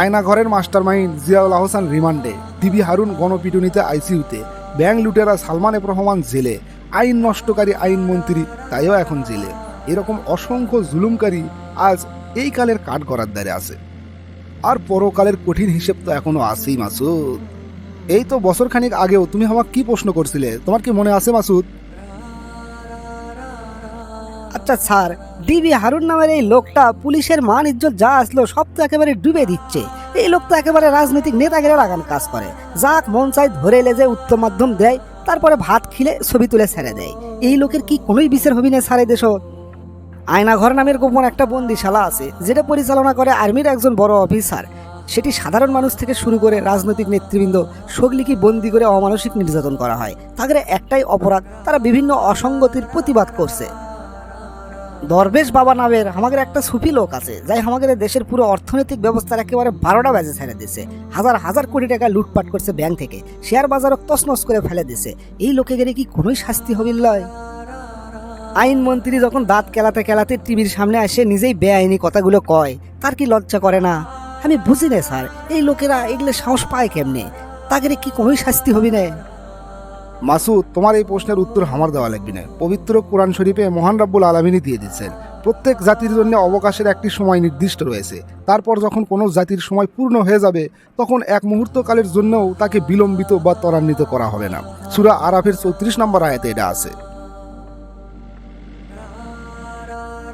আয়নাঘরের master mind Ziaul Ahsan রিমান্ডে। DB Harun গণপিটুনিতে আইসিইউতে। Bank লুটেরা সালমান রহমান জেলে। আইন নষ্টকারী আইনমন্ত্রী তাইও এখন জেলে। এরকম অসংখ্য জুলুমকারী আজ এই কালের কাঠ গড়ার দ্বারে আছে। আর পরকালের কঠিন হিসেব তো এখনও আছেই মাসুদ। এই তো বছর খানিক আগেও তুমি আমাকে কি প্রশ্ন করছিলে? তোমার কি মনে আছে মাসুদ? আচ্ছা স্যার ডিবি হারুন নামের এই লোকটা পুলিশের মান ইজ্জত যা আসলো সব তো একেবারে ডুবে দিচ্ছে। এই লোক তো একেবারে রাজনৈতিক নেতাগিরা লাগান কাজ করে। যাক, মন চাই ধরে লেজে উত্তম মাধ্যম দেয়, তারপরে ভাত খিলে ছবি তুলে ছেড়ে দেয়। এই লোকের কি কোনোই বিচার হবি না সারে দেশ? আয়নাঘর নামের গোপন একটা বন্দিশালা আছে, যেটা পরিচালনা করে আর্মির একজন বড় অফিসার। সেটি সাধারণ মানুষ থেকে শুরু করে রাজনৈতিক নেতৃবৃন্দ সগলিকে বন্দি করে অমানসিক নির্যাতন করা হয়। তাদের একটাই অপরাধ, তারা বিভিন্ন অসঙ্গতির প্রতিবাদ করছে। দরবেশ বাবা নামের আমাদের একটা সুফি লোক আছে, যাই আমাদের দেশের পুরো অর্থনৈতিক ব্যবস্থার একেবারে বারোটা বাজে ছেড়ে দিছে হাজার হাজার কোটি টাকা লুটপাট করছে ব্যাংক থেকে। শেয়ার বাজারও তছনছ করে ফেলে দিছে এই লোকে গেলে কি কোনোই শাস্তি হবিল লয় আইনমন্ত্রী যখন দাঁত কেলাতে কেলাতে টিভির সামনে আসে, নিজেই বেআইনি কথাগুলো কয়, তার কি লজ্জা করে না? আমি বুঝি না, স্যার। এই লোকেরা এগুলো সাহস পায় কেমনে? তাদের কি কোনোই শাস্তি হবি না? মাসুদ তোমার এই প্রশ্নের উত্তর আমার দেওয়া লাগবে না। পবিত্র কোরআন শরীফে মহান রাব্বুল আলমিনই দিয়ে দিচ্ছেন প্রত্যেক জাতির জন্য অবকাশের একটি সময় নির্দিষ্ট রয়েছে। তারপর যখন কোনো জাতির সময় পূর্ণ হয়ে যাবে, তখন এক মুহূর্তকালের জন্যও তাকে বিলম্বিত বা ত্বরান্বিত করা হবে না। সুরা আরাফের চৌত্রিশ নম্বর আয়াতে এটা আছে।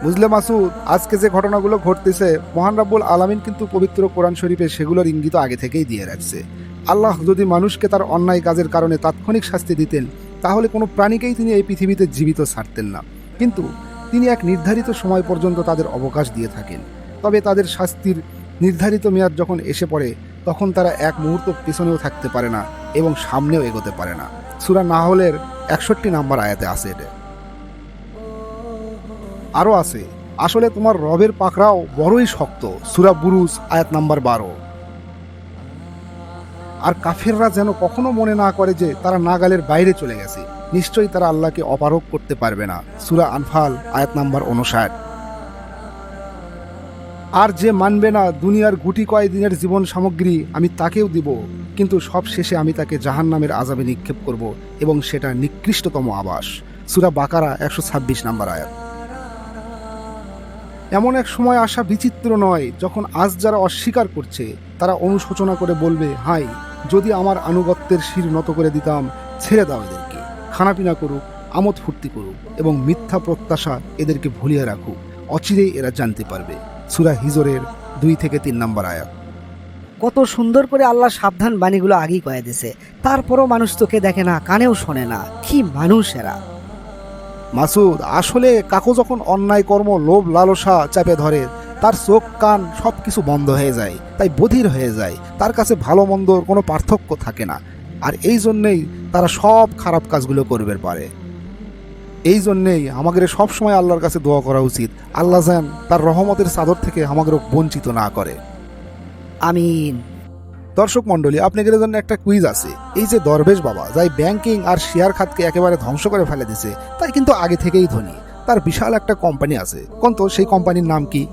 বুঝলে মাসুদ আজকে যে ঘটনাগুলো ঘটতেছে, মহান রাব্বুল আলামিন কিন্তু পবিত্র কোরআন শরীফে সেগুলোর ইঙ্গিত আগে থেকেই দিয়ে রাখছে। আল্লাহ যদি মানুষকে তার অন্যায় কাজের কারণে তাৎক্ষণিক শাস্তি দিতেন, তাহলে কোনো প্রাণীকেই তিনি এই পৃথিবীতে জীবিত ছাড়তেন না। কিন্তু তিনি এক নির্ধারিত সময় পর্যন্ত তাদের অবকাশ দিয়ে থাকেন। তবে তাদের শাস্তির নির্ধারিত মেয়াদ যখন এসে পড়ে, তখন তারা এক মুহূর্ত পিছনেও থাকতে পারে না এবং সামনেও এগোতে পারে না। সুরা নাহলের একষট্টি নাম্বার আয়াতে আছে এটা। আরও আছে, আসলে তোমার রবের পাকড়াও বড়ই শক্ত। সুরা বুরুজ আয়াত নাম্বার বারো। আর কাফেররা যেন কখনো মনে না করে যে তারা নাগালের বাইরে চলে গেছে। নিশ্চয়ই তারা আল্লাহকে অপারক করতে পারবে না। সুরা আনফাল, আয়াত নাম্বার উনষাট আর যে মানবে না দুনিয়ার গুটি কয়েকদিনের জীবন সামগ্রী আমি তাকেও দিব, কিন্তু সব শেষে আমি তাকে জাহান নামের আজাবে নিক্ষেপ করব এবং সেটা নিকৃষ্টতম আবাস। সুরা বাকারা, একশো ছাব্বিশ নাম্বার আয়াত। এমন এক সময় আসা বিচিত্র নয়, যখন আজ যারা অস্বীকার করছে, তারা অনুশোচনা করে বলবে হাই যদি আমার আনুগত্যের শির নত করে দিতাম ছেড়ে দাও এদেরকে। খানাপিনা করুক আমোদ ফুর্তি করুক এবং মিথ্যা প্রত্যাশা এদেরকে ভুলিয়ে রাখুক অচিরেই এরা জানতে পারবে। সুরা হিজরের দুই থেকে তিন নম্বর আয়াত। কত সুন্দর করে আল্লাহ সাবধান বাণীগুলো আগেই কয়ে দিছে। তারপরও মানুষ তোকে দেখে না কানেও শোনে না। কি মানুষ এরা। মাসুদ আসলে কাকু যখন অন্যায় কর্ম লোভ লালসা চাপে ধরে তার চোখ, কান সব কিছু বন্ধ হয়ে যায়, তাই বধির হয়ে যায়। তার কাছে ভালো মন্দর কোনো পার্থক্য থাকে না। আর এই জন্যেই তারা সব খারাপ কাজগুলো করবে পারে এই জন্যেই আমাদের সবসময় আল্লাহর কাছে দোয়া করা উচিত। আল্লাহ যেন তার রহমতের চাদর থেকে আমাদের বঞ্চিত না করে। আমিন। দর্শক মন্ডলী আপনাদের জন্য একটা কুইজ আছে। এই যে দরবেশ বাবা, যাই ব্যাংকিং আর শেয়ার খাতকে একেবারে ধ্বংস করে ফেলে দিছে তাই কিন্তু আগে থেকেই ধনী। তার বিশাল একটা কোম্পানি আছে। কোন তো সেই কোম্পানির নাম কি?